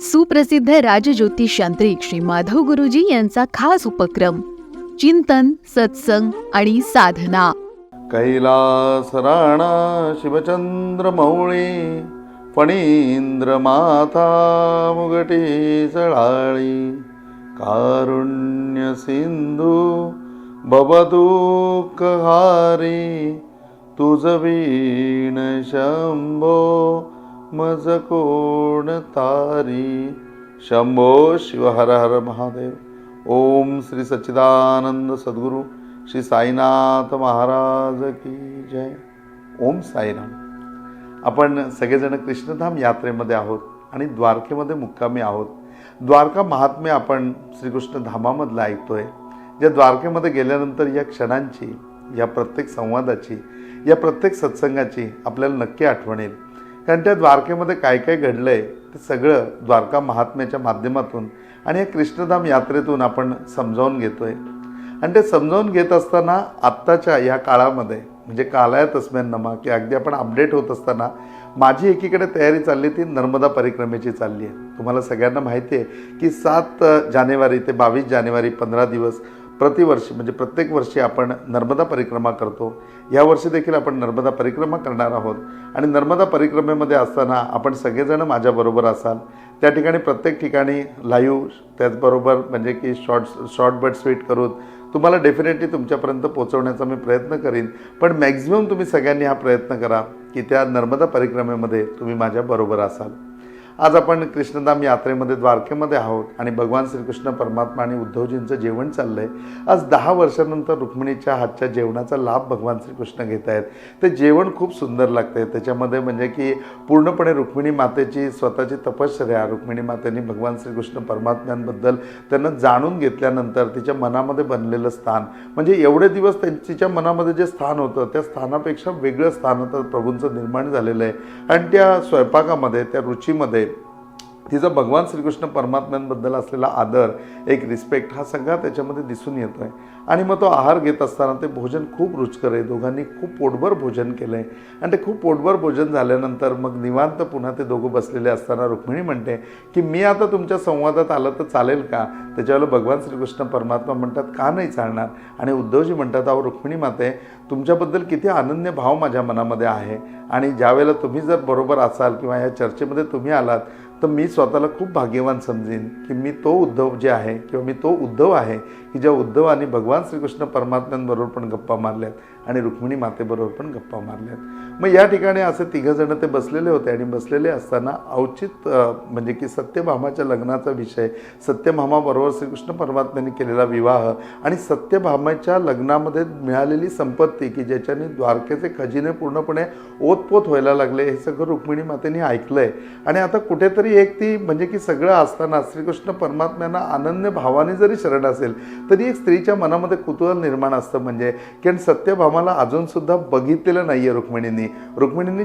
सुप्रसिद्ध राजज्योतिष यांत्रिक श्री माधव गुरुजी यांचा खास उपक्रम चिंतन सत्संग आणि साधना. कैलास राणा शिवचंद्र मौळी फणींद्र माता मुगटी सळाळी कारुण्य सिंधू हारी तुझ वीण शंभो मज कोण तारी? शंभो शिव हर हर महादेव। ओम श्री सच्चिदानंद सद्गुरू श्री साईनाथ महाराज की जय। ओम साईराम। आपण सगळेजण कृष्णधाम यात्रेमध्ये आहोत आणि द्वारकेमध्ये मुक्कामी आहोत. द्वारका महात्म्य आपण श्रीकृष्ण धामामधलं ऐकतोय. ज्या द्वारकेमध्ये गेल्यानंतर या क्षणांची या प्रत्येक संवादाची या प्रत्येक सत्संगाची आपल्याला नक्की आठवण येईल. कारण त्या द्वारकेमध्ये काय काय घडलं आहे ते सगळं द्वारका महात्म्याच्या माध्यमातून आणि या कृष्णधाम यात्रेतून आपण समजावून घेतोय. आणि ते समजावून घेत असताना आत्ताच्या या काळामध्ये म्हणजे कालायत नमा की अगदी आपण अपडेट होत असताना माझी एकीकडे तयारी चालली ती नर्मदा परिक्रमेची चालली आहे. तुम्हाला सगळ्यांना माहिती आहे की सात जानेवारी ते बावीस जानेवारी पंधरा दिवस प्रतिवर्षी म्हणजे प्रत्येक वर्षी आपण नर्मदा परिक्रमा करतो. यावर्षी देखील आपण नर्मदा परिक्रमा करणार आहोत. आणि नर्मदा परिक्रमेमध्ये असताना आपण सगळेजण माझ्याबरोबर असाल. त्या ठिकाणी प्रत्येक ठिकाणी लाईव्ह त्याचबरोबर म्हणजे की शॉर्ट शॉर्ट बट स्वीट करून तुम्हाला डेफिनेटली तुमच्यापर्यंत पोहोचवण्याचा मी प्रयत्न करीन. पण मॅक्झिमम तुम्ही सगळ्यांनी हा प्रयत्न करा की त्या नर्मदा परिक्रमेमध्ये तुम्ही माझ्याबरोबर असाल. आज आपण कृष्णधाम यात्रेमध्ये द्वारकेमध्ये आहोत आणि भगवान श्रीकृष्ण परमात्मा आणि उद्धवजींचं जेवण चाललं आहे आज दहा वर्षानंतर रुक्मिणीच्या हातच्या जेवणाचा लाभ भगवान श्रीकृष्ण घेत आहेत. ते जेवण खूप सुंदर लागतं आहे त्याच्यामध्ये म्हणजे की पूर्णपणे रुक्मिणी मातेची स्वतःची तपश्चर्या रुक्मिणी मातेने भगवान श्रीकृष्ण परमात्म्यांबद्दल त्यांना जाणून घेतल्यानंतर तिच्या मनामध्ये बनलेलं स्थान म्हणजे एवढे दिवस तिच्या मनामध्ये जे स्थान होतं त्या स्थानापेक्षा वेगळं स्थान आता प्रभूंचं निर्माण झालेलं आहे. आणि त्या स्वयंपाकामध्ये त्या रुचीमध्ये तिचा भगवान श्रीकृष्ण परमात्म्यांबद्दल असलेला आदर एक रिस्पेक्ट हा सगळा त्याच्यामध्ये दिसून येतो आहे आणि मग तो आहार घेत असताना ते भोजन खूप रुचकर आहे. दोघांनी खूप पोटभर भोजन केलं आहे आणि ते खूप पोटभर भोजन झाल्यानंतर मग निवांत पुन्हा ते दोघं बसलेले असताना रुक्मिणी म्हणते की मी आता तुमच्या संवादात आलं तर चालेल का? त्याच्यावेळेला भगवान श्रीकृष्ण परमात्मा म्हणतात का नाही चालणार? आणि उद्धवजी म्हणतात अहो रुक्मिणी माते तुमच्याबद्दल किती अनन्य भाव माझ्या मनामध्ये आहे. आणि ज्यावेळेला तुम्ही जर बरोबर असाल किंवा या चर्चेमध्ये तुम्ही आलात तर मी स्वतःला खूप भाग्यवान समजेन की मी तो उद्धव जे आहे किंवा मी तो उद्धव आहे की ज्या उद्धवाने भगवान श्रीकृष्ण परमात्म्यांबरोबर पण गप्पा मारल्यात आणि रुक्मिणी मातेबरोबर पण गप्पा मारल्यात. मग या ठिकाणी असे तिघंजणं ते बसलेले होते आणि बसलेले असताना औचित म्हणजे की सत्यभामाच्या लग्नाचा विषय सत्यभामाबरोबर श्रीकृष्ण परमात्म्यांनी केलेला विवाह आणि सत्यभामाच्या लग्नामध्ये मिळालेली संपत्ती की ज्याच्याने द्वारकेचे खजिने पूर्णपणे ओत ओतपोत व्हायला लागले हे सगळं रुक्मिणी मातेने ऐकलं आहे आणि आता कुठेतरी एक ती म्हणजे की सगळं असताना श्रीकृष्ण परमात्म्यांना अनन्य भावाने जरी शरण असेल तरी एक स्त्रीच्या मनामध्ये कुतूहल निर्माण असतं म्हणजे कारण सत्यभामाला अजूनसुद्धा बघितलेलं नाही आहे रुक्मिणींनी. रुक्मिणींनी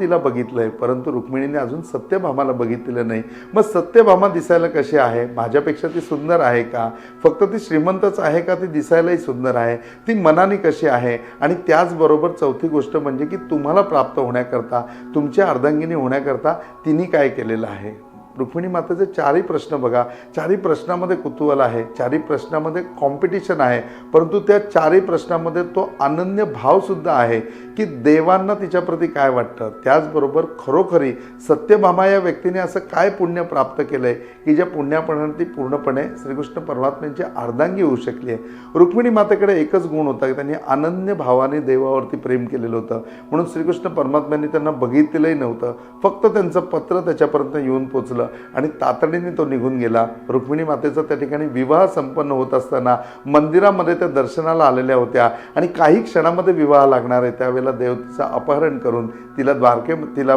तिला बघितलं आहे परंतु रुक्मिणीने अजून सत्यभामाला बघितलेलं नाही. मग सत्यभामा दिसायला कशी आहे? माझ्यापेक्षा ती सुंदर आहे का? फक्त ती श्रीमंतच आहे का? ती दिसायलाही सुंदर आहे. ती मनाने कशी आहे? आणि त्याचबरोबर चौथी गोष्ट म्हणजे की तुम्हाला प्राप्त प्राप्त होण्याकरता तुमच्या अर्धांगिनी होण्याकरता तिने काय केलेलं आहे? रुक्मिणी मातेचे चारही प्रश्न बघा. चारही प्रश्नामध्ये कुतूहल आहे चारही प्रश्नामध्ये कॉम्पिटिशन आहे परंतु त्या चारही प्रश्नामध्ये तो अनन्य भावसुद्धा आहे. की देवांना तिच्याप्रती काय वाटतं? त्याचबरोबर खरोखरी सत्यभामा या व्यक्तीने असं काय पुण्य प्राप्त केलं आहे की ज्या पुण्यापणाने ती पूर्णपणे श्रीकृष्ण परमात्म्यांची अर्धांगी होऊ शकली आहे. रुक्मिणी मातेकडे एकच गुण होता की त्यांनी अनन्य भावाने देवावरती प्रेम केलेलं होतं. म्हणून श्रीकृष्ण परमात्म्यांनी त्यांना बघितलेलंही नव्हतं. फक्त त्यांचं पत्र त्याच्यापर्यंत येऊन पोचलं आणि तातडीने तो निघून गेला. रुक्मिणी मातेचा त्या ठिकाणी विवाह संपन्न होत असताना मंदिरामध्ये त्या दर्शनाला आलेल्या होत्या आणि काही क्षणामध्ये विवाह लागणार आहे. त्यावेळेला त्याला देवतेचं अपहरण करून तिला द्वारके तिला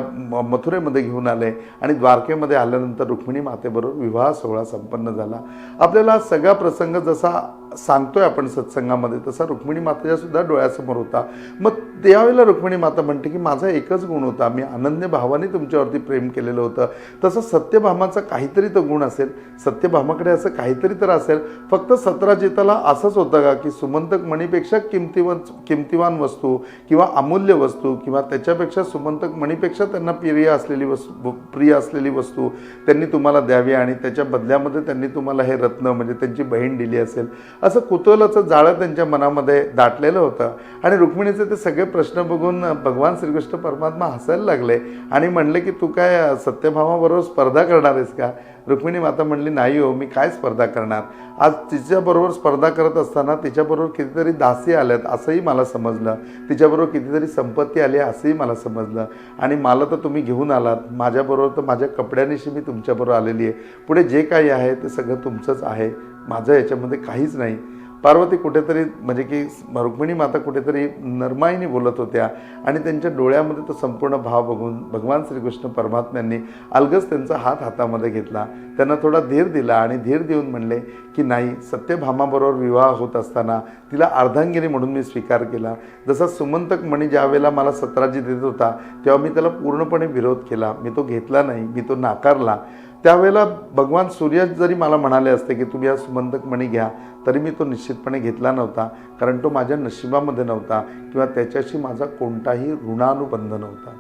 मथुरेमध्ये घेऊन आले आणि द्वारकेमध्ये आल्यानंतर रुक्मिणी मातेबरोबर विवाह सोहळा संपन्न झाला. आपल्याला सगळा प्रसंग जसा सांगतोय आपण सत्संगामध्ये तसा रुक्मिणी मातेच्या सुद्धा डोळ्यासमोर होता. मग त्यावेळेला रुक्मिणी माता म्हणते की माझा एकच गुण होता. मी अनन्य भावाने तुमच्यावरती प्रेम केलेलं होतं. तसं सत्यभामाचा काहीतरी तो गुण असेल सत्यभामाकडे असं काहीतरी तर असेल. फक्त सतराजिताला असंच होतं का की सुमंतक मणीपेक्षा किमतीवन किमतीवान वस्तू किंवा अमूल्य वस्तू किंवा त्याच्यापेक्षा सुमंतक मणीपेक्षा त्यांना प्रिय असलेली वस्तू प्रिय असलेली वस्तू त्यांनी तुम्हाला द्यावी आणि त्याच्या बदल्यामध्ये त्यांनी तुम्हाला हे रत्न म्हणजे त्यांची बहीण दिली असेल. असं कुतूहलाचं जाळं त्यांच्या मनामध्ये दाटलेलं होतं. आणि रुक्मिणीचे ते सगळे प्रश्न बघून भगवान श्रीकृष्ण परमात्मा हसायला लागले आणि म्हणले की तू काय सत्यभामाबरोबर स्पर्धा करणार आहेस का? रुक्मिणी माता म्हणली नाही हो मी काय स्पर्धा करणार? आज तिच्याबरोबर स्पर्धा करत असताना तिच्याबरोबर कितीतरी दासी आल्यात असंही मला समजलं. तिच्याबरोबर कितीतरी संपत्ती आली असंही मला समजलं. आणि मला तर तुम्ही घेऊन आलात. माझ्याबरोबर तर माझ्या कपड्यानिशी मी तुमच्याबरोबर आलेली आहे. पुढे जे काही आहे ते सगळं तुमचंच आहे. माझं याच्यामध्ये काहीच नाही. पार्वती कुठेतरी म्हणजे की रुक्मिणी माता कुठेतरी नरमाईने बोलत होत्या आणि त्यांच्या डोळ्यामध्ये तो संपूर्ण भाव बघून भगवान श्रीकृष्ण परमात्म्यांनी अलगच त्यांचा हात हातामध्ये घेतला. त्यांना थोडा धीर दिला आणि धीर देऊन म्हणले की नाही सत्यभामाबरोबर विवाह होत असताना तिला अर्धांगिनी म्हणून मी स्वीकार केला. जसा सुमंतक मणी ज्यावेळेला मला सत्राजी देत होता तेव्हा मी त्याला पूर्णपणे विरोध केला. मी तो घेतला नाही मी तो नाकारला. त्यावेळेला भगवान सूर्य जरी मला म्हणाले असते की तुम्ही हा सुमंतक मणी घ्या तरी मी तो निश्चितपणे घेतला नव्हता कारण तो माझ्या नशिबामध्ये नव्हता किंवा त्याच्याशी माझा कोणताही ऋणानुबंध नव्हता.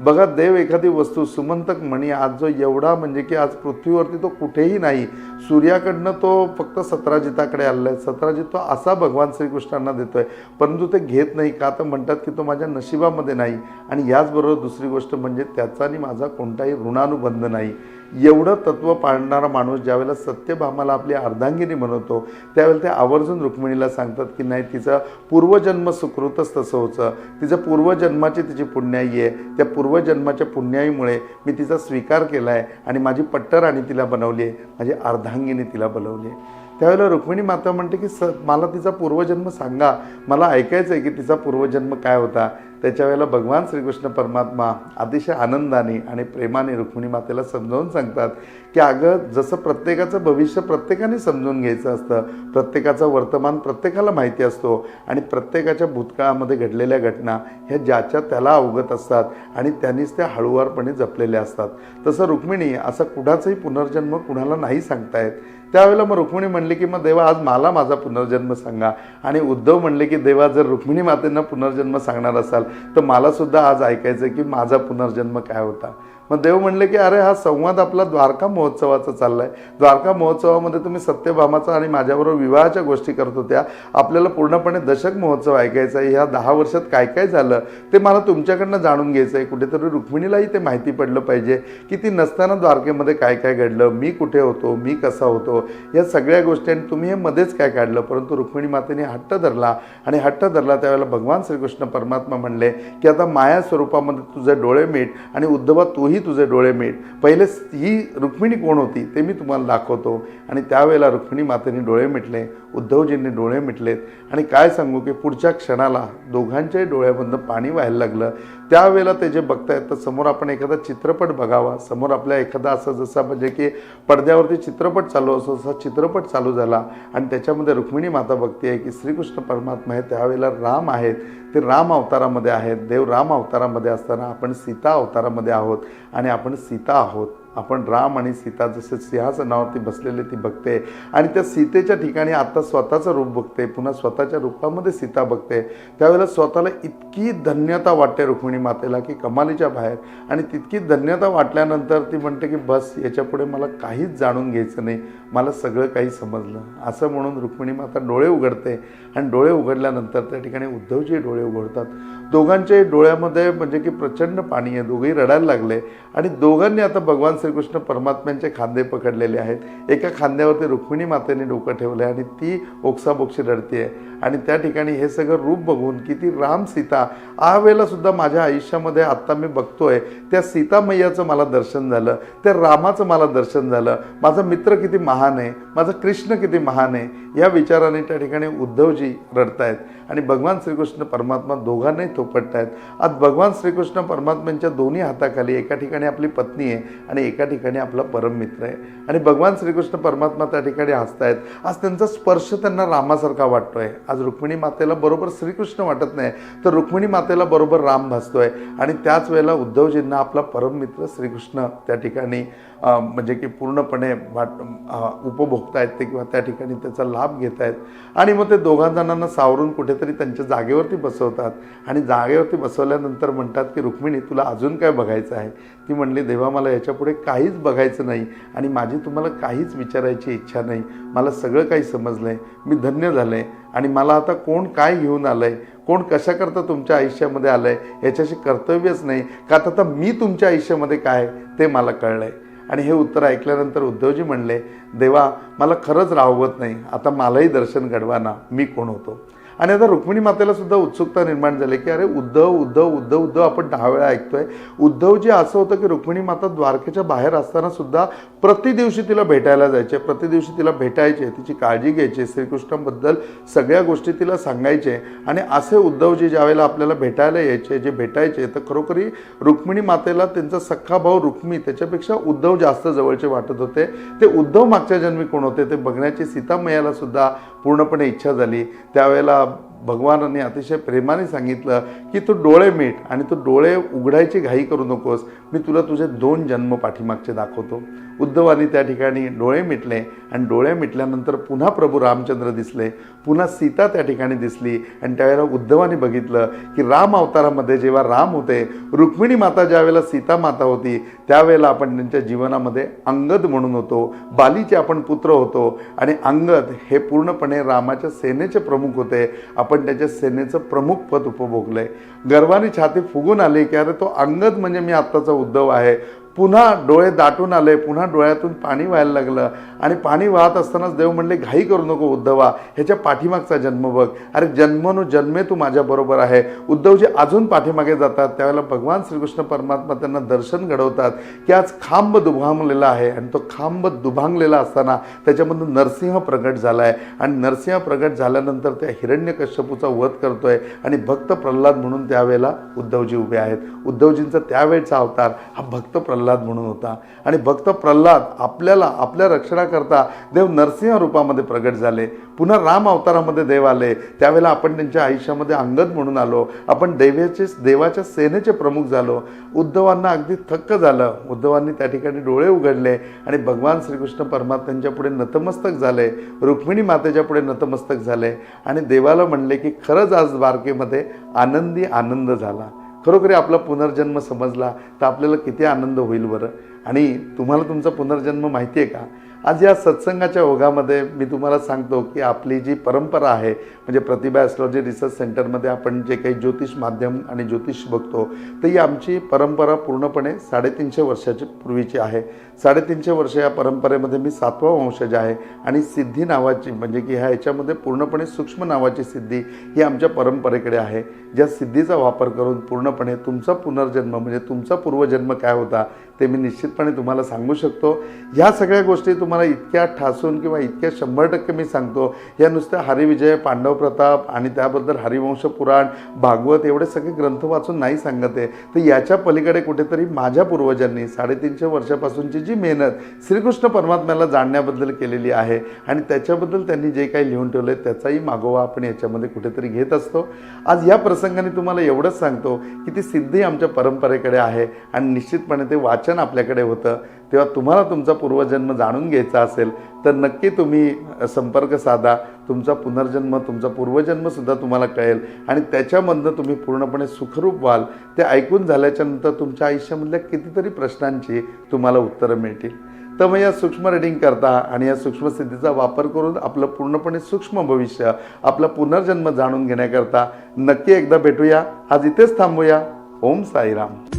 बघा देव एखादी वस्तू सुमंतक मणी आज जो एवढा म्हणजे की आज पृथ्वीवरती तो कुठेही नाही सूर्याकडनं तो फक्त सतराजिताकडे आलेला आहे. सतराजित तो असा भगवान श्रीकृष्णांना देतो आहे परंतु ते घेत नाही का तर म्हणतात की तो माझ्या नशिबामध्ये नाही. आणि याचबरोबर दुसरी गोष्ट म्हणजे त्याचा आणि माझा कोणताही ऋणानुबंध नाही. एवढं तत्व पाळणारा माणूस ज्यावेळेला सत्यभामाला आपली अर्धांगिनी म्हणवतो त्यावेळेला ते आवर्जून रुक्मिणीला सांगतात की नाही तिचं पूर्वजन्म सुकृतच तसं होतं. तिचं पूर्वजन्माची तिची पुण्याई आहे. त्या पूर्वजन्माच्या पुण्याईमुळे मी तिचा स्वीकार केला आहे आणि माझी पट्टराणी तिला बनवली आहे. माझी अर्धांगिनी तिला बनवली आहे. त्यावेळेला रुक्मिणी माता म्हणते की स मला तिचा पूर्वजन्म सांगा. मला ऐकायचं आहे की तिचा पूर्वजन्म काय होता. त्याच्या वेळेला भगवान श्रीकृष्ण परमात्मा अतिशय आनंदाने आणि प्रेमाने रुक्मिणी मातेला समजावून सांगतात की अगं जसं प्रत्येकाचं भविष्य प्रत्येकाने समजून घ्यायचं असतं प्रत्येकाचं वर्तमान प्रत्येकाला माहिती असतो आणि प्रत्येकाच्या भूतकाळामध्ये घडलेल्या घटना ह्या ज्याच्या त्याला अवगत असतात आणि त्यांनीच त्या हळूवारपणे जपलेल्या असतात. तसं रुक्मिणी असा कुणाचाही पुनर्जन्म कुणाला नाही सांगतायत. त्यावेळेला मग रुक्मिणी म्हणली की मग देवा आज मला माझा पुनर्जन्म सांगा. आणि उद्धव म्हणले की देवा जर रुक्मिणी मातेंना पुनर्जन्म सांगणार असाल तर मला सुद्धा आज ऐकायचं की माझा पुनर्जन्म काय होता. मग देव म्हणले की अरे हा संवाद आपला द्वारका महोत्सवाचा चालला आहे द्वारका महोत्सवामध्ये तुम्ही सत्यभामाचा आणि माझ्याबरोबर विवाहाच्या गोष्टी करत होत्या. आपल्याला पूर्णपणे दशक महोत्सव ऐकायचा आहे. ह्या दहा वर्षात काय काय झालं ते मला तुमच्याकडनं जाणून घ्यायचं आहे. कुठेतरी रुक्मिणीलाही ते माहिती पडलं पाहिजे की ती नसताना द्वारकेमध्ये काय काय घडलं मी कुठे होतो मी कसा होतो या सगळ्या गोष्टी आणि तुम्ही हे मध्येच काय काढलं? परंतु रुक्मिणी मातेने हट्ट धरला आणि हट्ट धरला त्यावेळेला भगवान श्रीकृष्ण परमात्मा म्हणले की आता माया स्वरूपामध्ये तुझे डोळे मीठ आणि उद्धवा तूही तुझे डोळे मीठ पहिले ही रुक्मिणी कोण होती ते मी तुम्हाला दाखवतो. आणि त्यावेळेला रुक्मिणी मातेने डोळे मिटले उद्धवजींनी डोळे मिटलेत. आणि काय सांगू की पुढच्या क्षणाला दोघांच्याही डोळ्यामधनं पाणी व्हायला लागलं. त्यावेळेला ते जे बघतायत तर समोर आपण एखादा चित्रपट बघावा. समोर आपल्या एखादा असं जसा म्हणजे की पडद्यावरती चित्रपट चालू असो तसा चित्रपट चालू झाला. आणि त्याच्यामध्ये रुक्मिणी माता बघते की श्रीकृष्ण परमात्मा आहे त्यावेळेला राम आहेत. ते राम अवतारामध्ये आहेत. देव राम अवतारामध्ये असताना आपण सीता अवतारामध्ये आहोत. आणि आपण सीता आहोत. आपण राम आणि सीता जसे सिंहासनावरती बसलेले ती बघते. आणि त्या सीतेच्या ठिकाणी आता स्वतःचं रूप बघते. पुन्हा स्वतःच्या रूपामध्ये सीता बघते. त्यावेळेला स्वतःला इतकी धन्यता वाटते रुक्मिणी मातेला की कमालीच्या बाहेर. आणि तितकी धन्यता वाटल्यानंतर ती म्हणते की बस याच्यापुढे मला काहीच जाणून घ्यायचं नाही. मला सगळं काही समजलं. असं म्हणून रुक्मिणी माता डोळे उघडते. आणि डोळे उघडल्यानंतर त्या ठिकाणी उद्धवजी डोळे उघडतात. दोघांच्याही डोळ्यामध्ये म्हणजे की प्रचंड पाणी आहे. दोघेही रडायला लागले. आणि दोघांनी आता भगवान श्रीकृष्ण परमात्म्यांचे खांदे पकडलेले आहेत. एका खांद्यावरती रुक्मिणी मातेने डोकं ठेवलं आहे आणि ती ओक्साबोक्शी रडते आहे आणि त्या ठिकाणी हे सगळं रूप बघून किती राम सीता आ सुद्धा माझ्या आयुष्यामध्ये आत्ता मी बघतोय त्या सीता मैयाचं मला दर्शन झालं त्या रामाचं मला दर्शन झालं माझा मित्र किती महान आहे माझा कृष्ण किती महान आहे या विचाराने त्या ठिकाणी उद्धवजी रडतायत. आणि भगवान श्रीकृष्ण परमात्मा दोघांनाही थोपटतायत. आज भगवान श्रीकृष्ण परमात्म्यांच्या दोन्ही हाताखाली एका ठिकाणी आपली पत्नी आहे आणि एका ठिकाणी आपला परम मित्र आहे. आणि भगवान श्रीकृष्ण परमात्मा त्या ठिकाणी हसतायत. आज त्यांचा स्पर्श त्यांना रामासारखा वाटतोय. आज रुक्मिणी मातेला बरोबर श्रीकृष्ण वाटत नाही तर रुक्मिणी मातेला बरोबर राम भासतोय. आणि त्याच वेळेला उद्धवजींना आपला परममित्र श्रीकृष्ण त्या ठिकाणी म्हणजे की पूर्णपणे वाट उपभोगता उपभोगतायत ते किंवा त्या ठिकाणी त्याचा लाभ घेत आहेत आणि मग ते दोघा जणांना सावरून कुठेतरी त्यांच्या जागेवरती बसवतात. आणि जागेवरती बसवल्यानंतर म्हणतात की रुक्मिणी तुला अजून काय बघायचं आहे? ती म्हणली देवा मला याच्यापुढे काहीच बघायचं नाही आणि माझी तुम्हाला काहीच विचारायची इच्छा नाही. मला सगळं काही समजलं आहे मी धन्य झालं आहे आणि मला आता कोण काय घेऊन आलं आहे कोण कशाकरता तुमच्या आयुष्यामध्ये आलं आहे याच्याशी कर्तव्यच नाही. का आता मी तुमच्या आयुष्यामध्ये काय ते मला कळलं आहे आणि हे उत्तर ऐकल्यानंतर उद्धवजी म्हणले देवा मला खरंच राहवत नाही. आता मलाही दर्शन घडवा ना. मी कोण होतो? आणि आता रुक्मिणी मातेला सुद्धा उत्सुकता निर्माण झाली की अरे उद्धव उद्धव उद्धव उद्धव आपण दहा वेळा ऐकतोय. उद्धवजी असं होतं की रुक्मिणी माता द्वारकेच्या बाहेर असताना सुद्धा प्रतिदिवशी तिला भेटायला जायचे प्रतिदिवशी तिला भेटायचे तिची काळजी घ्यायची श्रीकृष्णाबद्दल सगळ्या गोष्टी तिला सांगायचे. आणि असे उद्धवजी ज्यावेळेला आपल्याला भेटायला यायचे जे भेटायचे तर खरोखरी रुक्मिणी मातेला त्यांचा सख्खा भाऊ रुक्मी त्याच्यापेक्षा उद्धव जास्त जवळचे वाटत होते. ते उद्धव मागच्या जन्मी कोण होते ते बघण्याची सीतामयाला सुद्धा पूर्णपणे इच्छा झाली. त्यावेळेला भगवानाने अतिशय प्रेमाने सांगितलं की तू डोळे मीठ आणि तू डोळे उघडायची घाई करू नकोस. मी तुला तुझे दोन जन्म पाठीमागचे दाखवतो. उद्धवानी त्या ठिकाणी डोळे मिटले आणि डोळे मिटल्यानंतर पुन्हा प्रभू रामचंद्र दिसले. पुन्हा सीता त्या ठिकाणी दिसली आणि त्यावेळेला उद्धवाने बघितलं की राम अवतारामध्ये जेव्हा राम होते रुक्मिणी माता ज्यावेळेला सीता माता होती त्यावेळेला आपण त्यांच्या जीवनामध्ये अंगद म्हणून होतो. बालीचे आपण पुत्र होतो आणि अंगद हे पूर्णपणे रामाच्या सेनेचे प्रमुख होते. आपण त्याच्या सेनेचं प्रमुख पद उपभोगलंय. गर्वाने छाती फुगून आले की अरे तो अंगद म्हणजे मी आत्ताचा उद्धव आहे. पुन्हा डोळे दाटून आले पुन्हा डोळ्यातून पाणी व्हायला लागलं. आणि पाणी वाहत असतानाच देव म्हणले घाई करू नको उद्धवा ह्याच्या पाठीमागचा जन्म बघ. अरे जन्मनु जन्मे तू माझ्याबरोबर आहे. उद्धवजी अजून पाठीमागे जातात. त्यावेळेला भगवान श्रीकृष्ण परमात्मा त्यांना दर्शन घडवतात की आज खांब दुभांगलेला आहे. आणि तो खांब दुभांगलेला असताना त्याच्यामधून नरसिंह प्रगट झाला आहे आणि नरसिंह प्रगट झाल्यानंतर त्या हिरण्यकश्यपूचा वध करतोय. आणि भक्त प्रल्हाद म्हणून त्यावेळेला उद्धवजी उभे आहेत. उद्धवजींचा त्यावेळचा अवतार हा भक्त प्रल्हाद प्रल्हाद म्हणून होता. आणि भक्त प्रल्हाद आपल्याला आपल्या रक्षणाकरता देव नरसिंह रूपामध्ये प्रगट झाले. पुन्हा राम अवतारामध्ये देव आले. त्यावेळेला आपण त्यांच्या आयुष्यामध्ये अंगद म्हणून आलो. आपण देवेचे देवाच्या सेनेचे प्रमुख झालो. उद्धवांना अगदी थक्क झालं. उद्धवांनी त्या ठिकाणी डोळे उघडले आणि भगवान श्रीकृष्ण परमात्म्यांच्या पुढे नतमस्तक झाले. रुक्मिणी मातेच्या पुढे नतमस्तक झाले. आणि देवाला म्हणले की खरंच आज द्वारकेमध्ये आनंदी आनंद झाला. खरोखरी आपला पुनर्जन्म समजला तर आपल्याला किती आनंद होईल बरं? आणि तुम्हाला तुमचा पुनर्जन्म माहिती आहे का? आज या सत्संगाच्या ओघामध्ये मी तुम्हाला सांगतो की आपली जी परंपरा आहे म्हणजे प्रतिभा ॲस्ट्रॉलॉजी रिसर्च सेंटरमध्ये आपण जे काही ज्योतिष माध्यम आणि ज्योतिष बघतो तर ही आमची परंपरा पूर्णपणे साडेतीनशे वर्षाची पूर्वीची आहे. साडेतीनशे वर्ष या परंपरेमध्ये मी सातवा वंशज आहे आणि सिद्धी नावाची म्हणजे की ह्या याच्यामध्ये पूर्णपणे सूक्ष्म नावाची सिद्धी ही आमच्या परंपरेकडे आहे. ज्या सिद्धीचा वापर करून पूर्णपणे तुमचा पुनर्जन्म म्हणजे तुमचा पूर्वजन्म काय होता ते मी निश्चितपणे तुम्हाला सांगू शकतो. ह्या सगळ्या गोष्टी तुम्हाला इतक्या ठासून किंवा इतक्या शंभर टक्के मी सांगतो या नुसत्या हरिविजय पांडव प्रताप आणि त्याबद्दल हरिवंश पुराण भागवत एवढे सगळे ग्रंथ वाचून नाही सांगत आहे. तर याच्या पलीकडे कुठेतरी माझ्या पूर्वजांनी साडेतीनशे वर्षापासूनची जी मेहनत श्रीकृष्ण परमात्म्याला जाणण्याबद्दल केलेली आहे आणि त्याच्याबद्दल त्यांनी जे काही लिहून ठेवलं आहे त्याचाही मागोवा आपण याच्यामध्ये कुठेतरी घेत असतो. आज या प्रसंगाने तुम्हाला एवढंच सांगतो की ती सिद्धी आमच्या परंपरेकडे आहे आणि निश्चितपणे ते वाचन आपल्याकडे होतं. तेव्हा तुम्हाला तुमचा पूर्वजन्म जाणून घ्यायचा असेल तर नक्की तुम्ही संपर्क साधा. तुमचा पुनर्जन्म तुमचा पूर्वजन्मसुद्धा तुम्हाला कळेल. आणि त्याच्यामधनं तुम्ही पूर्णपणे सुखरूप व्हाल. ते ऐकून झाल्याच्यानंतर तुमच्या आयुष्यामधल्या कितीतरी प्रश्नांची तुम्हाला उत्तरं मिळतील. तर मग या सूक्ष्म रीडिंग करता आणि या सूक्ष्मसिद्धीचा वापर करून आपलं पूर्णपणे सूक्ष्म भविष्य आपला पुनर्जन्म जाणून घेण्याकरता नक्की एकदा भेटूया. आज इथेच थांबूया. ओम साईराम.